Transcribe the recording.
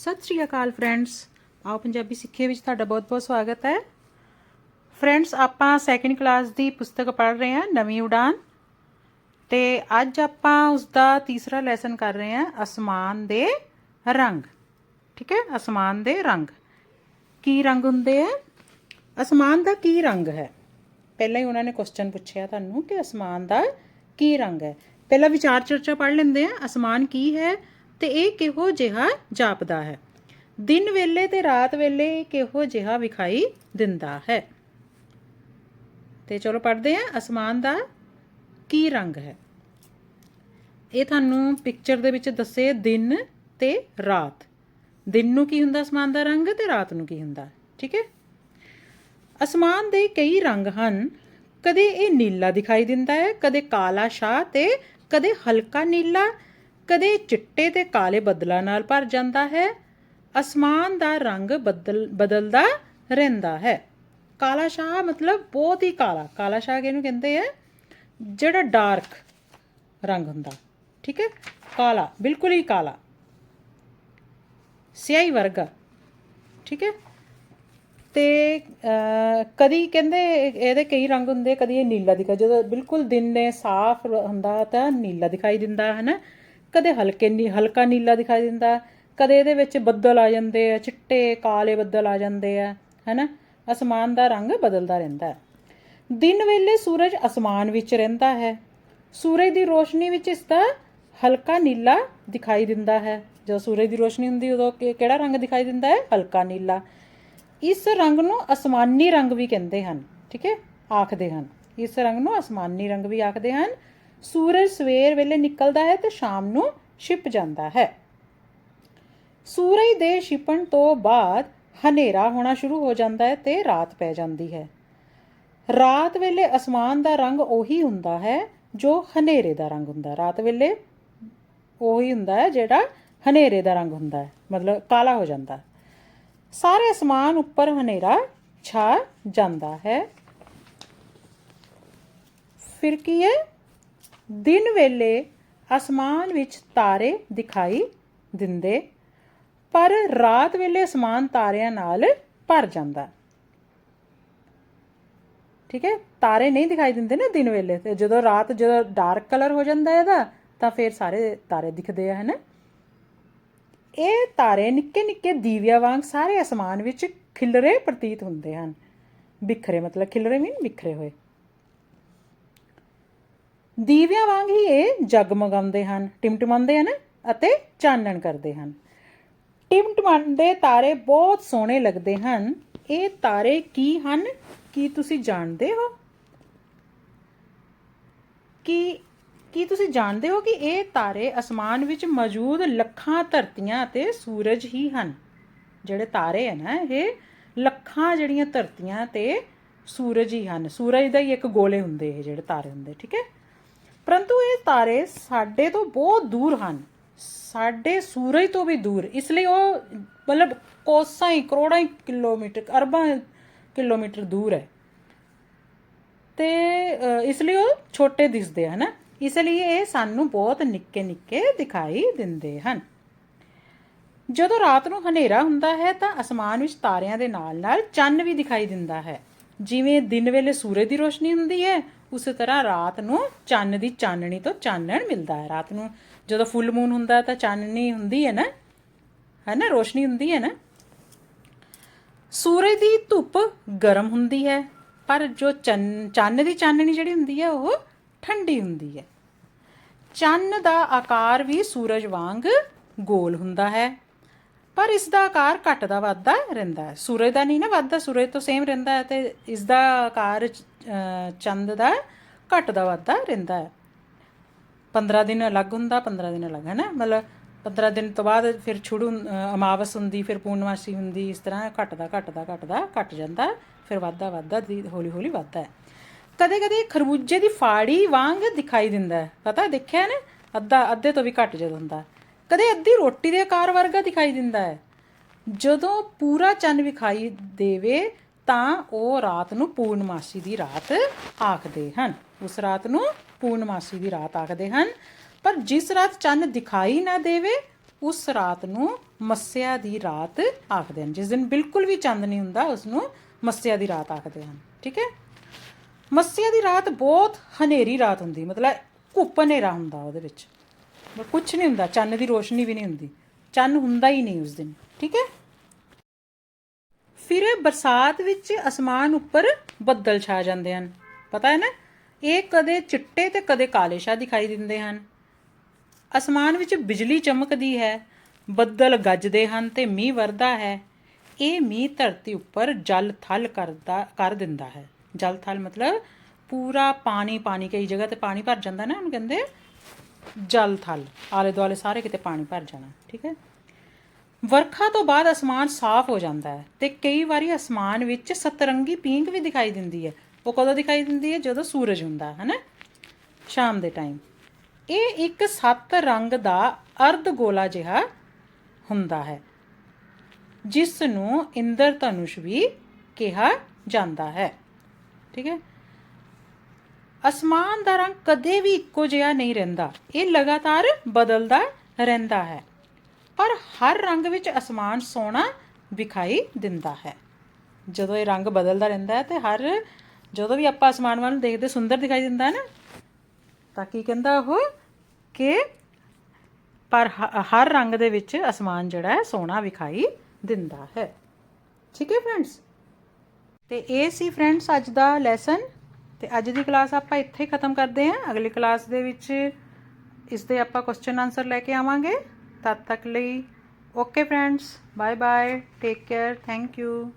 ਸਤਿ ਸ਼੍ਰੀ ਅਕਾਲ ਫਰੈਂਡਸ। ਆਓ ਪੰਜਾਬੀ ਸਿੱਖੇ ਵਿੱਚ ਤੁਹਾਡਾ ਬਹੁਤ-ਬਹੁਤ ਸਵਾਗਤ ਹੈ। ਫਰੈਂਡਸ, ਆਪਾਂ ਸੈਕੰਡ ਕਲਾਸ ਦੀ ਪੁਸਤਕ ਪੜ੍ਹ ਰਹੇ ਹਾਂ, ਨਵੀਂ ਉਡਾਨ। ਤੇ ਅੱਜ ਆਪਾਂ ਉਸ ਦਾ ਤੀਸਰਾ ਲੈਸਨ ਕਰ ਰਹੇ ਹਾਂ, ਅਸਮਾਨ ਦੇ ਰੰਗ। ਠੀਕ ਹੈ? ਅਸਮਾਨ ਦੇ ਰੰਗ। ਕੀ ਰੰਗ ਹੁੰਦੇ ਆ? ਅਸਮਾਨ ਦਾ ਕੀ ਰੰਗ ਹੈ? ਪਹਿਲਾਂ ਹੀ ਉਹਨਾਂ ਨੇ ਕੁਐਸਚਨ ਪੁੱਛਿਆ ਤੁਹਾਨੂੰ ਕਿ ਅਸਮਾਨ ਦਾ ਕੀ ਰੰਗ ਹੈ। ਪਹਿਲਾਂ ਵਿਚਾਰ ਚਰਚਾ ਪੜ੍ਹ ਲੈਂਦੇ ਆ ਅਸਮਾਨ ਕੀ ਹੈ? ਤੇ ਇਹ ਕਿਹੋ ਜਿਹਾ ਜਾਪਦਾ ਹੈ? ਦਿਨ ਵੇਲੇ ਤੇ ਰਾਤ ਵੇਲੇ ਇਹ ਕਿਹੋ ਜਿਹਾ ਵਿਖਾਈ ਦਿੰਦਾ ਹੈ? ਤੇ ਚਲੋ ਪੜ੍ਹਦੇ ਹਾਂ, ਅਸਮਾਨ ਦਾ ਕੀ ਰੰਗ ਹੈ? ਇਹ ਤੁਹਾਨੂੰ ਪਿਕਚਰ ਦੇ ਵਿੱਚ ਦੱਸੇ ਦਿਨ ਤੇ ਰਾਤ। ਦਿਨ ਨੂੰ ਕੀ ਹੁੰਦਾ ਅਸਮਾਨ ਦਾ ਰੰਗ ਤੇ ਰਾਤ ਨੂੰ ਕੀ ਹੁੰਦਾ? ਠੀਕ ਹੈ? ਅਸਮਾਨ ਦੇ ਕਈ ਰੰਗ ਹਨ। ਕਦੇ ਇਹ ਨੀਲਾ ਦਿਖਾਈ ਦਿੰਦਾ ਹੈ, ਕਦੇ ਕਾਲਾ ਸ਼ਾਹ ਤੇ ਕਦੇ ਹਲਕਾ ਨੀਲਾ ਕਦੇ ਚਿੱਟੇ ਤੇ ਕਾਲੇ ਬੱਦਲਾਂ ਨਾਲ ਭਰ ਜਾਂਦਾ ਹੈ ਅਸਮਾਨ ਦਾ ਰੰਗ ਬਦਲ ਬਦਲਦਾ ਰਹਿੰਦਾ ਹੈ। ਕਾਲਾ ਸ਼ਾਹ ਮਤਲਬ ਬਹੁਤ ਹੀ ਕਾਲਾ ਕਾਲਾ ਸ਼ਾਹ ਕਿਹਨੂੰ ਕਹਿੰਦੇ ਆ? ਜਿਹੜਾ ਡਾਰਕ ਰੰਗ ਹੁੰਦਾ ਠੀਕ ਹੈ? ਕਾਲਾ ਬਿਲਕੁਲ ਹੀ ਕਾਲਾ। ਸਿਆਹੀ ਵਰਗਾ ਠੀਕ ਹੈ? ਤੇ ਅਹ, ਕਦੀ ਕਹਿੰਦੇ ਇਹਦੇ ਕਈ ਰੰਗ ਹੁੰਦੇ ਕਦੀ ਇਹ ਨੀਲਾ ਦਿਖਾ ਜਦੋਂ ਬਿਲਕੁਲ ਦਿਨ ਨੇ ਸਾਫ਼ ਹੁੰਦਾ ਤਾਂ ਨੀਲਾ ਦਿਖਾਈ ਦਿੰਦਾ ਹੈ ਨਾ? ਕਦੇ ਹਲਕੇ ਨੀ, ਹਲਕਾ ਨੀਲਾ ਦਿਖਾਈ ਦਿੰਦਾ ਕਦੇ ਇਹਦੇ ਵਿੱਚ ਬੱਦਲ ਆ ਜਾਂਦੇ ਆ, ਚਿੱਟੇ, ਕਾਲੇ ਬੱਦਲ ਆ ਜਾਂਦੇ ਆ, ਹੈਨਾ? ਅਸਮਾਨ ਦਾ ਰੰਗ ਬਦਲਦਾ ਰਹਿੰਦਾ ਦਿਨ ਵੇਲੇ ਸੂਰਜ ਅਸਮਾਨ ਵਿੱਚ ਰਹਿੰਦਾ ਹੈ। ਸੂਰਜ ਦੀ ਰੋਸ਼ਨੀ ਵਿੱਚ ਇਸ ਦਾ ਹਲਕਾ ਨੀਲਾ ਦਿਖਾਈ ਦਿੰਦਾ ਹੈ। ਜਦੋਂ ਸੂਰਜ ਦੀ ਰੋਸ਼ਨੀ ਹੁੰਦੀ ਉਦੋਂ ਕਿ- ਕਿਹੜਾ ਰੰਗ ਦਿਖਾਈ ਦਿੰਦਾ ਹੈ? ਹਲਕਾ ਨੀਲਾ। ਇਸ ਰੰਗ ਨੂੰ ਅਸਮਾਨੀ ਰੰਗ ਵੀ ਕਹਿੰਦੇ ਹਨ, ਠੀਕ ਹੈ? ਆਖਦੇ ਹਨ। ਇਸ ਰੰਗ ਨੂੰ ਅਸਮਾਨੀ ਰੰਗ ਵੀ ਆਖਦੇ ਹਨ। ਸੂਰਜ ਸਵੇਰ ਵੇਲੇ ਨਿਕਲਦਾ ਹੈ ਤੇ ਸ਼ਾਮ ਨੂੰ ਛਿਪ ਜਾਂਦਾ ਹੈ। ਸੂਰਜ ਦੇ ਛਿਪਣ ਤੋਂ ਬਾਅਦ ਹਨੇਰਾ ਹੋਣਾ ਸ਼ੁਰੂ ਹੋ ਜਾਂਦਾ ਹੈ ਤੇ ਰਾਤ ਪੈ ਜਾਂਦੀ ਹੈ। ਰਾਤ ਵੇਲੇ ਅਸਮਾਨ ਦਾ ਰੰਗ ਉਹੀ ਹੁੰਦਾ ਹੈ ਜੋ ਹਨੇਰੇ ਦਾ ਰੰਗ ਹੁੰਦਾ ਹੈ। ਰਾਤ ਵੇਲੇ ਉਹੀ ਹੁੰਦਾ ਹੈ ਜਿਹੜਾ ਹਨੇਰੇ ਦਾ ਰੰਗ ਹੁੰਦਾ ਹੈ, ਮਤਲਬ ਕਾਲਾ ਹੋ ਜਾਂਦਾ ਹੈ। ਸਾਰੇ ਅਸਮਾਨ ਉੱਪਰ ਹਨੇਰਾ ਛਾ ਜਾਂਦਾ ਹੈ। ਫਿਰ ਕੀ ਹੈ? ਦਿਨ ਵੇਲੇ ਅਸਮਾਨ ਵਿੱਚ ਤਾਰੇ ਦਿਖਾਈ ਦਿੰਦੇ, ਪਰ ਰਾਤ ਵੇਲੇ ਅਸਮਾਨ ਤਾਰਿਆਂ ਨਾਲ ਭਰ ਜਾਂਦਾ। ਠੀਕ ਹੈ, ਤਾਰੇ ਨਹੀਂ ਦਿਖਾਈ ਦਿੰਦੇ ਨਾ ਦਿਨ ਵੇਲੇ, ਤੇ ਜਦੋਂ ਰਾਤ ਜਦੋਂ ਡਾਰਕ ਕਲਰ ਹੋ ਜਾਂਦਾ ਇਹਦਾ, ਤਾਂ ਫਿਰ ਸਾਰੇ ਤਾਰੇ ਦਿਖਦੇ ਆ, ਹਨਾ? ਇਹ ਤਾਰੇ ਨਿੱਕੇ ਨਿੱਕੇ ਦੀਵਿਆਂ ਵਾਂਗ ਸਾਰੇ ਅਸਮਾਨ ਵਿੱਚ ਖਿਲਰੇ ਪ੍ਰਤੀਤ ਹੁੰਦੇ ਹਨ। ਬਿਖਰੇ ਮਤਲਬ ਖਿਲਰੇ ਮੀਨ ਬਿਖਰੇ ਹੋਏ। ਦੀਵਿਆਂ ਵਾਂਗ ਹੀ ਇਹ ਜਗਮਗਾਉਂਦੇ ਹਨ, ਟਿਮਟਮਾਉਂਦੇ ਹਨ ਅਤੇ ਚਾਨਣ ਕਰਦੇ ਹਨ। ਟਿਮਟਿਮਾਉਂਦੇ ਤਾਰੇ ਬਹੁਤ ਸੋਹਣੇ ਲੱਗਦੇ ਹਨ। ਇਹ ਤਾਰੇ ਕੀ ਹਨ? ਕੀ ਤੁਸੀਂ ਜਾਣਦੇ ਹੋ? ਕੀ ਕੀ ਤੁਸੀਂ ਜਾਣਦੇ ਹੋ ਕਿ ਇਹ ਤਾਰੇ ਅਸਮਾਨ ਵਿੱਚ ਮੌਜੂਦ ਲੱਖਾਂ ਧਰਤੀਆਂ ਅਤੇ ਸੂਰਜ ਹੀ ਹਨ? ਜਿਹੜੇ ਤਾਰੇ ਹਨ ਨਾ, ਇਹ ਲੱਖਾਂ ਜਿਹੜੀਆਂ ਧਰਤੀਆਂ ਤੇ ਸੂਰਜ ਹੀ ਹਨ। ਸੂਰਜ ਦਾ ਹੀ ਇੱਕ ਗੋਲੇ ਹੁੰਦੇ ਇਹ ਜਿਹੜੇ ਤਾਰੇ ਹੁੰਦੇ, ਠੀਕ ਹੈ? ਪਰੰਤੂ ਇਹ ਤਾਰੇ ਸਾਡੇ ਤੋਂ ਬਹੁਤ ਦੂਰ ਹਨ। ਸਾਡੇ ਸੂਰਜ ਤੋਂ ਵੀ ਦੂਰ। ਇਸ ਲਈ ਉਹ ਮਤਲਬ ਕੋਸਾਂ ਹੀ, ਕਰੋੜਾਂ ਹੀ ਕਿਲੋਮੀਟਰ, ਅਰਬਾਂ ਕਿਲੋਮੀਟਰ ਦੂਰ ਹੈ। ਤੇ ਇਸ ਲਈ ਉਹ ਛੋਟੇ ਦਿਸਦੇ ਹਨ। ਇਸ ਲਈ ਇਹ ਸਾਨੂੰ ਬਹੁਤ ਨਿੱਕੇ ਨਿੱਕੇ ਦਿਖਾਈ ਦਿੰਦੇ ਹਨ। ਜਦੋਂ ਰਾਤ ਨੂੰ ਹਨੇਰਾ ਹੁੰਦਾ ਹੈ ਤਾਂ ਅਸਮਾਨ ਵਿੱਚ ਤਾਰਿਆਂ ਦੇ ਨਾਲ-ਨਾਲ ਚੰਨ ਵੀ ਦਿਖਾਈ ਦਿੰਦਾ ਹੈ। ਜਿਵੇਂ ਦਿਨ ਵੇਲੇ ਸੂਰਜ ਦੀ ਰੋਸ਼ਨੀ ਹੁੰਦੀ ਹੈ, ਉਸੇ ਤਰ੍ਹਾਂ ਰਾਤ ਨੂੰ ਚੰਨ ਦੀ ਚਾਨਣੀ ਤੋਂ ਚਾਨਣ ਮਿਲਦਾ ਹੈ। ਰਾਤ ਨੂੰ ਜਦੋਂ ਫੁੱਲ ਮੂਨ ਹੁੰਦਾ ਤਾਂ ਚਾਨਣੀ ਹੁੰਦੀ ਹੈ ਨਾ ਹੈ ਨਾ ਰੋਸ਼ਨੀ ਹੁੰਦੀ ਹੈ ਨਾ। ਸੂਰਜ ਦੀ ਧੁੱਪ ਗਰਮ ਹੁੰਦੀ ਹੈ, ਪਰ ਜੋ ਚੰਨ ਚੰਨ ਦੀ ਚਾਨਣੀ ਜਿਹੜੀ ਹੁੰਦੀ ਹੈ, ਉਹ ਠੰਡੀ ਹੁੰਦੀ ਹੈ। ਚੰਨ ਦਾ ਆਕਾਰ ਵੀ ਸੂਰਜ ਵਾਂਗ ਗੋਲ ਹੁੰਦਾ ਹੈ। ਪਰ ਇਸ ਦਾ ਆਕਾਰ ਘਟਦਾ ਵੱਧਦਾ ਰਹਿੰਦਾ ਹੈ। ਸੂਰਜ ਦਾ ਨਹੀਂ ਨਾ ਵੱਧਦਾ, ਸੂਰਜ ਤੋਂ ਸੇਮ ਰਹਿੰਦਾ ਹੈ ਤੇ ਇਸ ਦਾ ਆਕਾਰ ਚੰਦ ਦਾ ਘਟਦਾ ਵੱਧਦਾ ਰਹਿੰਦਾ ਹੈ। 15 ਦਿਨ ਅਲੱਗ ਹੁੰਦਾ 15 ਦਿਨ ਅਲੱਗ ਹੈ ਨਾ ਮਤਲਬ 15 ਦਿਨ ਤੋਂ ਬਾਅਦ ਫਿਰ ਛੁੜੂ ਅਮਾਵਸ ਹੁੰਦੀ, ਫਿਰ ਪੂਰਨਮਾਸੀ ਹੁੰਦੀ, ਇਸ ਤਰ੍ਹਾਂ ਘਟਦਾ ਘਟਦਾ ਘਟਦਾ, ਘਟ ਜਾਂਦਾ, ਫਿਰ ਵੱਧਦਾ ਵੱਧਦਾ ਹੌਲੀ ਹੌਲੀ ਵੱਧਦਾ ਹੈ। ਕਦੇ ਕਦੇ ਖਰਬੂਜੇ ਦੀ ਫਾੜੀ ਵਾਂਗ ਦਿਖਾਈ ਦਿੰਦਾ ਹੈ। ਪਤਾ, ਦੇਖਿਆ ਨਾ? ਅੱਧਾ, ਅੱਧੇ ਤੋਂ ਵੀ ਘੱਟ ਜਦੋਂ ਹੁੰਦਾ ਕਦੇ ਅੱਧੀ ਰੋਟੀ ਦੇ ਆਕਾਰ ਵਰਗਾ ਦਿਖਾਈ ਦਿੰਦਾ ਹੈ। ਜਦੋਂ ਪੂਰਾ ਚੰਨ ਵਿਖਾਈ ਦੇਵੇ, ਤਾਂ ਉਹ ਰਾਤ ਨੂੰ ਪੂਰਨਮਾਸੀ ਦੀ ਰਾਤ ਆਖਦੇ ਹਨ। ਉਸ ਰਾਤ ਨੂੰ ਪੂਰਨਮਾਸੀ ਦੀ ਰਾਤ ਆਖਦੇ ਹਨ। ਪਰ ਜਿਸ ਰਾਤ ਚੰਨ ਦਿਖਾਈ ਨਾ ਦੇਵੇ, ਉਸ ਰਾਤ ਨੂੰ ਮੱਸਿਆ ਦੀ ਰਾਤ ਆਖਦੇ ਹਨ। ਜਿਸ ਦਿਨ ਬਿਲਕੁਲ ਵੀ ਚੰਦ ਨਹੀਂ ਹੁੰਦਾ, ਉਸ ਨੂੰ ਮੱਸਿਆ ਦੀ ਰਾਤ ਆਖਦੇ ਹਨ। ਠੀਕ ਹੈ? ਮੱਸਿਆ ਦੀ ਰਾਤ ਬਹੁਤ ਹਨੇਰੀ ਰਾਤ ਹੁੰਦੀ, ਮਤਲਬ ਘੁੱਪ ਹਨੇਰਾ ਹੁੰਦਾ ਉਹਦੇ ਵਿੱਚ। ਕੁਝ ਨਹੀਂ ਹੁੰਦਾ, ਚੰਨ ਦੀ ਰੋਸ਼ਨੀ ਵੀ ਨਹੀਂ ਹੁੰਦੀ। ਚੰਨ ਹੁੰਦਾ ਹੀ ਨਹੀਂ ਉਸ ਦਿਨ, ਠੀਕ ਹੈ? ਫਿਰ ਬਰਸਾਤ ਵਿੱਚ ਅਸਮਾਨ ਉੱਪਰ ਬੱਦਲ ਛਾ ਜਾਂਦੇ ਹਨ। ਪਤਾ ਹੈ ਨਾ? ਇਹ ਕਦੇ ਚਿੱਟੇ ਤੇ ਕਦੇ ਕਾਲੇ ਸ਼ਾ ਦਿਖਾਈ ਦਿੰਦੇ ਹਨ। ਅਸਮਾਨ ਵਿੱਚ ਬਿਜਲੀ ਚਮਕਦੀ ਹੈ, ਬੱਦਲ ਗੱਜਦੇ ਹਨ ਤੇ ਮੀਂਹ ਵਰਦਾ ਹੈ। ਇਹ ਮੀਂਹ ਧਰਤੀ ਉੱਪਰ ਜਲ ਥਲ ਕਰਦਾ, ਕਰ ਦਿੰਦਾ ਹੈ। ਜਲ ਥਲ ਮਤਲਬ ਪੂਰਾ ਪਾਣੀ ਪਾਣੀ ਕਈ ਜਗ੍ਹਾ ਤੇ ਪਾਣੀ ਭਰ ਜਾਂਦਾ ਨਾ, ਉਹਨੂੰ ਕਹਿੰਦੇ ਜਲ ਥਲ, ਆਲੇ ਦੁਆਲੇ ਸਾਰੇ ਕਿਤੇ ਪਾਣੀ ਭਰ ਜਾਣਾ, ਠੀਕ ਹੈ? ਵਰਖਾ ਤੋਂ ਬਾਅਦ ਅਸਮਾਨ ਸਾਫ਼ ਹੋ ਜਾਂਦਾ ਹੈ ਤੇ ਕਈ ਵਾਰੀ ਅਸਮਾਨ ਵਿੱਚ ਸਤਰੰਗੀ ਪੀਂਗ ਵੀ ਦਿਖਾਈ ਦਿੰਦੀ ਹੈ। ਉਹ ਕਦੋਂ ਦਿਖਾਈ ਦਿੰਦੀ ਹੈ? ਜਦੋਂ ਸੂਰਜ ਹੁੰਦਾ ਹੈ ਨਾ ਸ਼ਾਮ ਦੇ ਟਾਈਮ। ਇਹ ਇੱਕ ਸੱਤ ਰੰਗ ਦਾ ਅਰਧ ਗੋਲਾ ਜਿਹਾ ਹੁੰਦਾ ਹੈ, ਜਿਸ ਨੂੰ ਇੰਦਰ ਧਨੁਸ਼ ਵੀ ਕਿਹਾ ਜਾਂਦਾ ਹੈ, ਠੀਕ ਹੈ? ਅਸਮਾਨ ਦਾ ਰੰਗ ਕਦੇ ਵੀ ਇੱਕੋ ਜਿਹਾ ਨਹੀਂ ਰਹਿੰਦਾ। ਇਹ ਲਗਾਤਾਰ ਬਦਲਦਾ ਰਹਿੰਦਾ ਹੈ। ਪਰ ਹਰ ਰੰਗ ਵਿੱਚ ਅਸਮਾਨ ਸੋਹਣਾ ਵਿਖਾਈ ਦਿੰਦਾ ਹੈ। ਜਦੋਂ ਇਹ ਰੰਗ ਬਦਲਦਾ ਰਹਿੰਦਾ ਹੈ ਤੇ ਹਰ, ਜਦੋਂ ਵੀ ਆਪਾਂ ਅਸਮਾਨ ਵੱਲ ਦੇਖਦੇ ਸੁੰਦਰ ਦਿਖਾਈ ਦਿੰਦਾ ਹੈ ਨਾ, ਤਾਂ ਕੀ ਕਹਿੰਦਾ ਉਹ? ਕਿ ਪਰ ਹਰ ਰੰਗ ਦੇ ਵਿੱਚ ਅਸਮਾਨ ਜਿਹੜਾ ਹੈ ਸੋਹਣਾ ਵਿਖਾਈ ਦਿੰਦਾ ਹੈ। ਠੀਕ ਹੈ ਫਰੈਂਡਸ ਤੇ ਇਹ ਸੀ ਫਰੈਂਡਸ ਅੱਜ ਦਾ ਲੈਸਨ ਤੇ ਅੱਜ ਦੀ ਕਲਾਸ ਆਪਾਂ ਇੱਥੇ ਹੀ ਖਤਮ ਕਰਦੇ ਹਾਂ। ਅਗਲੀ ਕਲਾਸ ਦੇ ਵਿੱਚ ਇਸ ਦੇ ਆਪਾਂ ਕੁਐਸਚਨ ਆਨਸਰ ਲੈ ਕੇ ਆਵਾਂਗੇ। ਤਦ ਤੱਕ ਲਈ okay friends bye bye take care thank you